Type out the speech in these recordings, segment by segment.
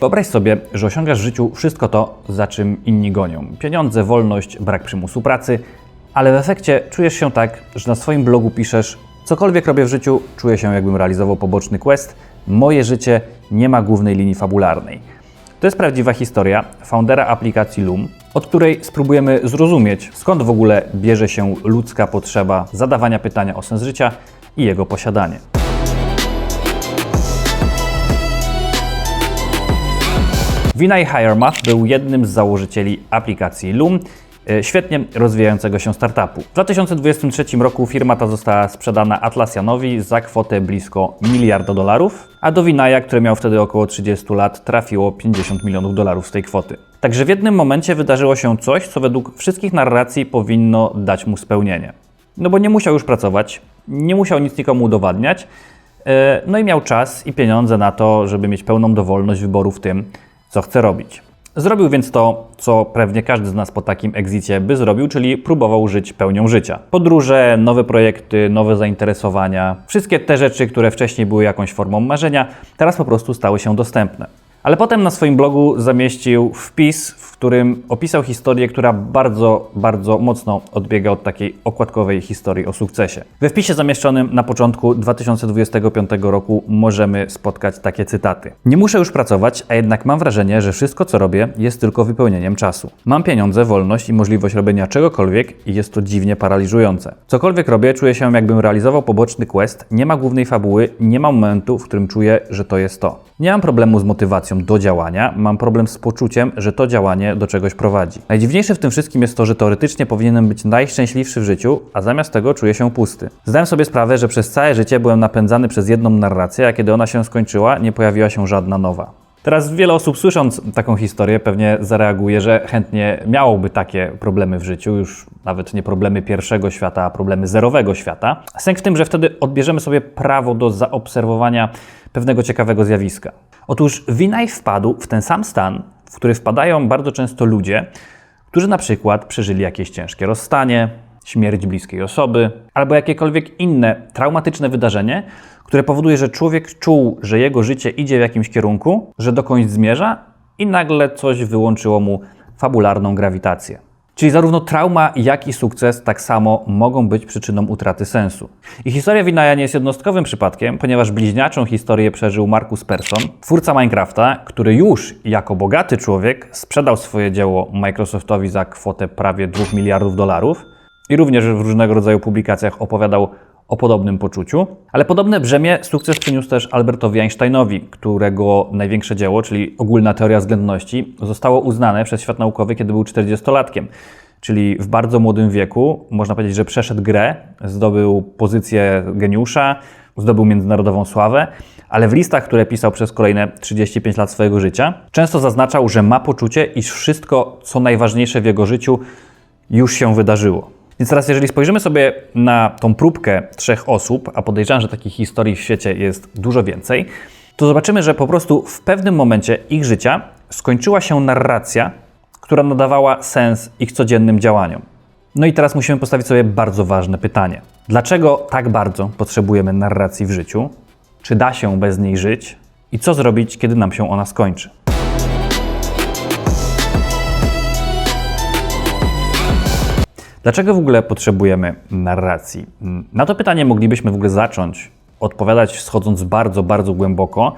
Wyobraź sobie, że osiągasz w życiu wszystko to, za czym inni gonią. Pieniądze, wolność, brak przymusu pracy, ale w efekcie czujesz się tak, że na swoim blogu piszesz cokolwiek robię w życiu, czuję się jakbym realizował poboczny quest, moje życie nie ma głównej linii fabularnej. To jest prawdziwa historia foundera aplikacji Loom, od której spróbujemy zrozumieć, skąd w ogóle bierze się ludzka potrzeba zadawania pytania o sens życia i jego posiadanie. Vinay Hiremath był jednym z założycieli aplikacji Loom, e, świetnie rozwijającego się startupu. W 2023 roku firma ta została sprzedana Atlassianowi za kwotę blisko miliarda dolarów, a do Vinaya, który miał wtedy około 30 lat, trafiło 50 milionów dolarów z tej kwoty. Także w jednym momencie wydarzyło się coś, co według wszystkich narracji powinno dać mu spełnienie. No bo nie musiał już pracować, nie musiał nic nikomu udowadniać, e, no i miał czas i pieniądze na to, żeby mieć pełną dowolność wyboru w tym, co chce robić. Zrobił więc to, co pewnie każdy z nas po takim egzicie by zrobił, czyli próbował żyć pełnią życia. Podróże, nowe projekty, nowe zainteresowania, wszystkie te rzeczy, które wcześniej były jakąś formą marzenia, teraz po prostu stały się dostępne. Ale potem na swoim blogu zamieścił wpis, w którym opisał historię, która bardzo, bardzo mocno odbiega od takiej okładkowej historii o sukcesie. We wpisie zamieszczonym na początku 2025 roku możemy spotkać takie cytaty. Nie muszę już pracować, a jednak mam wrażenie, że wszystko co robię jest tylko wypełnieniem czasu. Mam pieniądze, wolność i możliwość robienia czegokolwiek i jest to dziwnie paraliżujące. Cokolwiek robię, czuję się jakbym realizował poboczny quest, nie ma głównej fabuły, nie ma momentu, w którym czuję, że to jest to. Nie mam problemu z motywacją do działania, mam problem z poczuciem, że to działanie do czegoś prowadzi. Najdziwniejsze w tym wszystkim jest to, że teoretycznie powinienem być najszczęśliwszy w życiu, a zamiast tego czuję się pusty. Zdałem sobie sprawę, że przez całe życie byłem napędzany przez jedną narrację, a kiedy ona się skończyła, nie pojawiła się żadna nowa. Teraz wiele osób słysząc taką historię pewnie zareaguje, że chętnie miałoby takie problemy w życiu, już nawet nie problemy pierwszego świata, a problemy zerowego świata. Sęk w tym, że wtedy odbierzemy sobie prawo do zaobserwowania pewnego ciekawego zjawiska. Otóż Winaj wpadł w ten sam stan, w który wpadają bardzo często ludzie, którzy na przykład przeżyli jakieś ciężkie rozstanie, śmierć bliskiej osoby albo jakiekolwiek inne traumatyczne wydarzenie, które powoduje, że człowiek czuł, że jego życie idzie w jakimś kierunku, że dokądś zmierza i nagle coś wyłączyło mu fabularną grawitację. Czyli zarówno trauma, jak i sukces tak samo mogą być przyczyną utraty sensu. I historia Winaja nie jest jednostkowym przypadkiem, ponieważ bliźniaczą historię przeżył Markus Persson, twórca Minecrafta, który już jako bogaty człowiek sprzedał swoje dzieło Microsoftowi za kwotę prawie 2 miliardów dolarów i również w różnego rodzaju publikacjach opowiadał o podobnym poczuciu. Ale podobne brzemię sukces przyniósł też Albertowi Einsteinowi, którego największe dzieło, czyli ogólna teoria względności, zostało uznane przez świat naukowy, kiedy był 40-latkiem. Czyli w bardzo młodym wieku, można powiedzieć, że przeszedł grę, zdobył pozycję geniusza, zdobył międzynarodową sławę, ale w listach, które pisał przez kolejne 35 lat swojego życia, często zaznaczał, że ma poczucie, iż wszystko, co najważniejsze w jego życiu, już się wydarzyło. Więc teraz, jeżeli spojrzymy sobie na tą próbkę trzech osób, a podejrzewam, że takich historii w świecie jest dużo więcej, to zobaczymy, że po prostu w pewnym momencie ich życia skończyła się narracja, która nadawała sens ich codziennym działaniom. No i teraz musimy postawić sobie bardzo ważne pytanie. Dlaczego tak bardzo potrzebujemy narracji w życiu? Czy da się bez niej żyć? I co zrobić, kiedy nam się ona skończy? Dlaczego w ogóle potrzebujemy narracji? Na to pytanie moglibyśmy w ogóle zacząć odpowiadać schodząc bardzo, bardzo głęboko,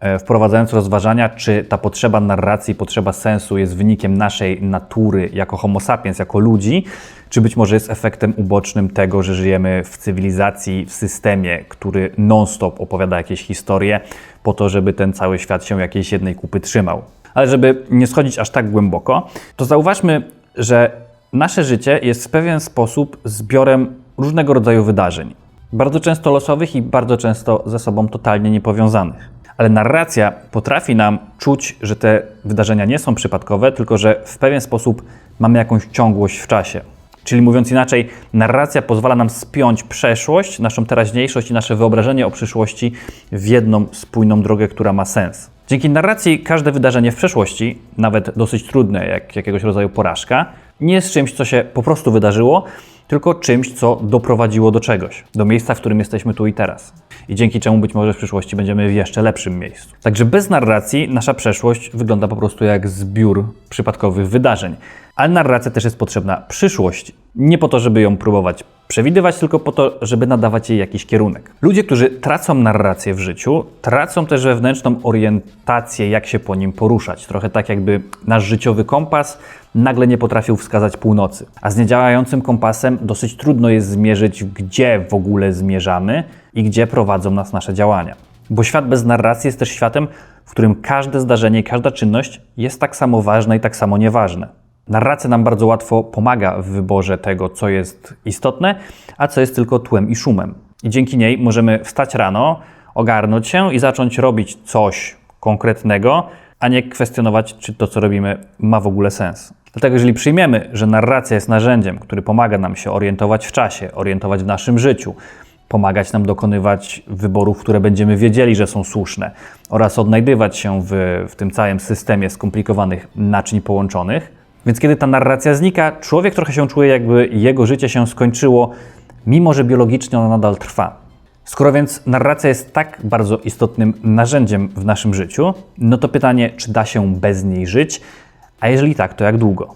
e, wprowadzając rozważania, czy ta potrzeba narracji, potrzeba sensu jest wynikiem naszej natury jako homo sapiens, jako ludzi, czy być może jest efektem ubocznym tego, że żyjemy w cywilizacji, w systemie, który non-stop opowiada jakieś historie po to, żeby ten cały świat się jakiejś jednej kupy trzymał. Ale żeby nie schodzić aż tak głęboko, to zauważmy, że Nasze życie jest w pewien sposób zbiorem różnego rodzaju wydarzeń. Bardzo często losowych i bardzo często ze sobą totalnie niepowiązanych. Ale narracja potrafi nam czuć, że te wydarzenia nie są przypadkowe, tylko że w pewien sposób mamy jakąś ciągłość w czasie. Czyli mówiąc inaczej, narracja pozwala nam spiąć przeszłość, naszą teraźniejszość i nasze wyobrażenie o przyszłości w jedną spójną drogę, która ma sens. Dzięki narracji każde wydarzenie w przeszłości, nawet dosyć trudne, jak jakiegoś rodzaju porażka, nie jest czymś, co się po prostu wydarzyło, tylko czymś, co doprowadziło do czegoś, do miejsca, w którym jesteśmy tu i teraz. I dzięki czemu być może w przyszłości będziemy w jeszcze lepszym miejscu. Także bez narracji nasza przeszłość wygląda po prostu jak zbiór przypadkowych wydarzeń. Ale narracja też jest potrzebna przyszłości. Nie po to, żeby ją próbować przewidywać, tylko po to, żeby nadawać jej jakiś kierunek. Ludzie, którzy tracą narrację w życiu, tracą też wewnętrzną orientację, jak się po nim poruszać. Trochę tak, jakby nasz życiowy kompas nagle nie potrafił wskazać północy. A z niedziałającym kompasem dosyć trudno jest zmierzyć, gdzie w ogóle zmierzamy i gdzie prowadzą nas nasze działania. Bo świat bez narracji jest też światem, w którym każde zdarzenie każda czynność jest tak samo ważna i tak samo nieważne. Narracja nam bardzo łatwo pomaga w wyborze tego, co jest istotne, a co jest tylko tłem i szumem. I dzięki niej możemy wstać rano, ogarnąć się i zacząć robić coś konkretnego, a nie kwestionować, czy to, co robimy, ma w ogóle sens. Dlatego, jeżeli przyjmiemy, że narracja jest narzędziem, który pomaga nam się orientować w czasie, orientować w naszym życiu, pomagać nam dokonywać wyborów, które będziemy wiedzieli, że są słuszne, oraz odnajdywać się w, w tym całym systemie skomplikowanych naczyń połączonych, więc kiedy ta narracja znika, człowiek trochę się czuje, jakby jego życie się skończyło, mimo że biologicznie ona nadal trwa. Skoro więc narracja jest tak bardzo istotnym narzędziem w naszym życiu, no to pytanie, czy da się bez niej żyć, a jeżeli tak, to jak długo?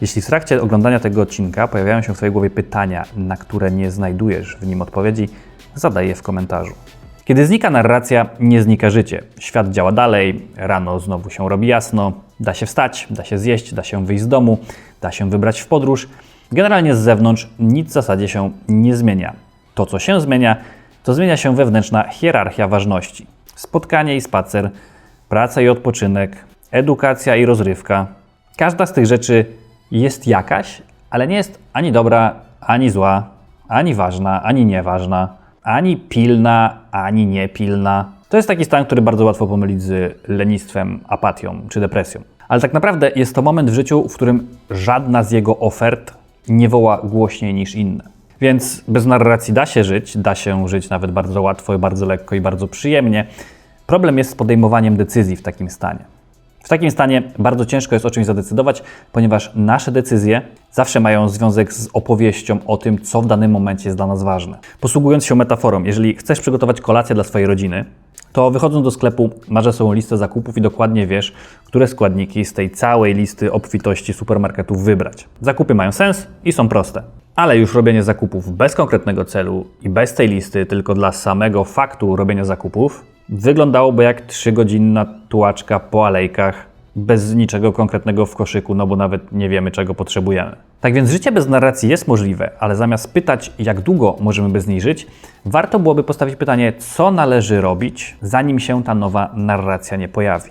Jeśli w trakcie oglądania tego odcinka pojawiają się w Twojej głowie pytania, na które nie znajdujesz w nim odpowiedzi, zadaj je w komentarzu. Kiedy znika narracja, nie znika życie. Świat działa dalej, rano znowu się robi jasno, da się wstać, da się zjeść, da się wyjść z domu, da się wybrać w podróż. Generalnie z zewnątrz nic w zasadzie się nie zmienia. To, co się zmienia, to zmienia się wewnętrzna hierarchia ważności. Spotkanie i spacer, praca i odpoczynek, edukacja i rozrywka. Każda z tych rzeczy jest jakaś, ale nie jest ani dobra, ani zła, ani ważna, ani nieważna ani pilna, ani niepilna. To jest taki stan, który bardzo łatwo pomylić z lenistwem, apatią czy depresją. Ale tak naprawdę jest to moment w życiu, w którym żadna z jego ofert nie woła głośniej niż inne. Więc bez narracji da się żyć, da się żyć nawet bardzo łatwo, bardzo lekko i bardzo przyjemnie. Problem jest z podejmowaniem decyzji w takim stanie. W takim stanie bardzo ciężko jest o czymś zadecydować, ponieważ nasze decyzje zawsze mają związek z opowieścią o tym, co w danym momencie jest dla nas ważne. Posługując się metaforą, jeżeli chcesz przygotować kolację dla swojej rodziny, to wychodząc do sklepu, masz sobą listę zakupów i dokładnie wiesz, które składniki z tej całej listy obfitości supermarketów wybrać. Zakupy mają sens i są proste. Ale już robienie zakupów bez konkretnego celu i bez tej listy, tylko dla samego faktu robienia zakupów, wyglądałoby jak trzygodzinna tułaczka po alejkach, bez niczego konkretnego w koszyku, no bo nawet nie wiemy, czego potrzebujemy. Tak więc życie bez narracji jest możliwe, ale zamiast pytać, jak długo możemy bez niej żyć, warto byłoby postawić pytanie, co należy robić, zanim się ta nowa narracja nie pojawi.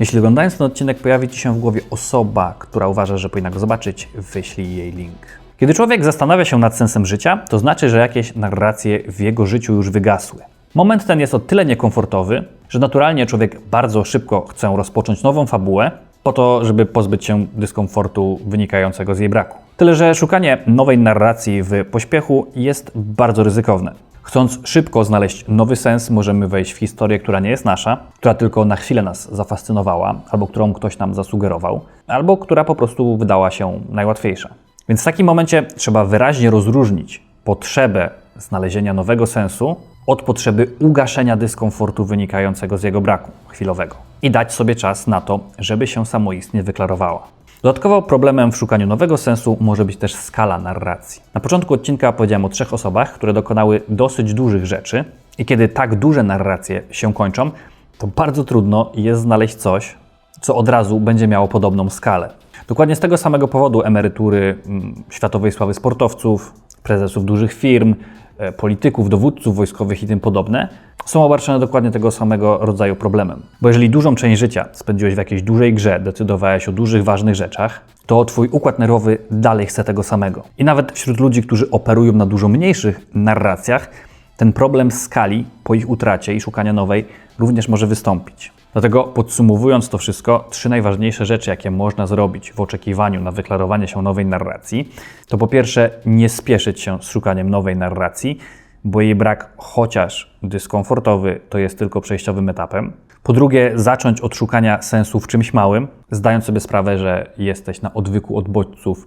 Jeśli oglądając ten odcinek pojawi Ci się w głowie osoba, która uważa, że powinna go zobaczyć, wyślij jej link. Kiedy człowiek zastanawia się nad sensem życia, to znaczy, że jakieś narracje w jego życiu już wygasły. Moment ten jest o tyle niekomfortowy, że naturalnie człowiek bardzo szybko chce rozpocząć nową fabułę, po to, żeby pozbyć się dyskomfortu wynikającego z jej braku. Tyle, że szukanie nowej narracji w pośpiechu jest bardzo ryzykowne. Chcąc szybko znaleźć nowy sens, możemy wejść w historię, która nie jest nasza, która tylko na chwilę nas zafascynowała, albo którą ktoś nam zasugerował, albo która po prostu wydała się najłatwiejsza. Więc w takim momencie trzeba wyraźnie rozróżnić potrzebę znalezienia nowego sensu od potrzeby ugaszenia dyskomfortu wynikającego z jego braku chwilowego i dać sobie czas na to, żeby się samoistnie wyklarowała. Dodatkowo problemem w szukaniu nowego sensu może być też skala narracji. Na początku odcinka powiedziałem o trzech osobach, które dokonały dosyć dużych rzeczy i kiedy tak duże narracje się kończą, to bardzo trudno jest znaleźć coś, co od razu będzie miało podobną skalę. Dokładnie z tego samego powodu emerytury mm, światowej sławy sportowców, prezesów dużych firm, polityków, dowódców wojskowych i tym podobne są obarczone dokładnie tego samego rodzaju problemem. Bo jeżeli dużą część życia spędziłeś w jakiejś dużej grze, decydowałeś o dużych, ważnych rzeczach, to twój układ nerwowy dalej chce tego samego. I nawet wśród ludzi, którzy operują na dużo mniejszych narracjach, ten problem skali po ich utracie i szukania nowej również może wystąpić. Dlatego podsumowując to wszystko, trzy najważniejsze rzeczy, jakie można zrobić w oczekiwaniu na wyklarowanie się nowej narracji, to po pierwsze nie spieszyć się z szukaniem nowej narracji, bo jej brak, chociaż dyskomfortowy, to jest tylko przejściowym etapem. Po drugie, zacząć od szukania sensu w czymś małym, zdając sobie sprawę, że jesteś na odwyku od bodźców,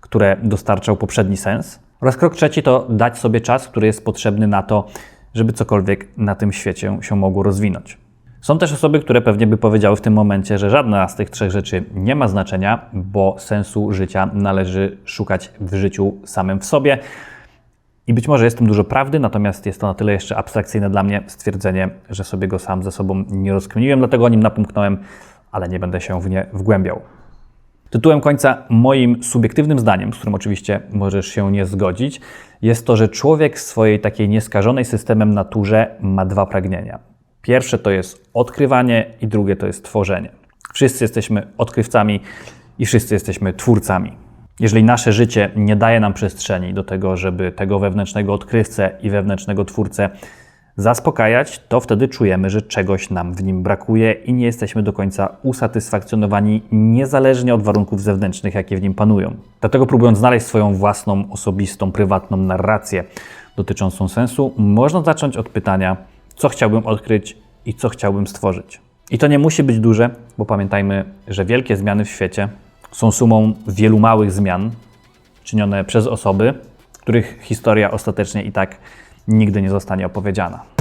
które dostarczał poprzedni sens. Oraz krok trzeci to dać sobie czas, który jest potrzebny na to, żeby cokolwiek na tym świecie się mogło rozwinąć. Są też osoby, które pewnie by powiedziały w tym momencie, że żadna z tych trzech rzeczy nie ma znaczenia, bo sensu życia należy szukać w życiu samym w sobie. I być może jest w tym dużo prawdy, natomiast jest to na tyle jeszcze abstrakcyjne dla mnie stwierdzenie, że sobie go sam ze sobą nie rozkminiłem, dlatego o nim napomknąłem, ale nie będę się w nie wgłębiał. Tytułem końca, moim subiektywnym zdaniem, z którym oczywiście możesz się nie zgodzić, jest to, że człowiek w swojej takiej nieskażonej systemem naturze ma dwa pragnienia. Pierwsze to jest odkrywanie, i drugie to jest tworzenie. Wszyscy jesteśmy odkrywcami i wszyscy jesteśmy twórcami. Jeżeli nasze życie nie daje nam przestrzeni do tego, żeby tego wewnętrznego odkrywcę i wewnętrznego twórcę zaspokajać, to wtedy czujemy, że czegoś nam w nim brakuje i nie jesteśmy do końca usatysfakcjonowani, niezależnie od warunków zewnętrznych, jakie w nim panują. Dlatego, próbując znaleźć swoją własną, osobistą, prywatną narrację dotyczącą sensu, można zacząć od pytania, co chciałbym odkryć i co chciałbym stworzyć. I to nie musi być duże, bo pamiętajmy, że wielkie zmiany w świecie są sumą wielu małych zmian czynione przez osoby, których historia ostatecznie i tak nigdy nie zostanie opowiedziana.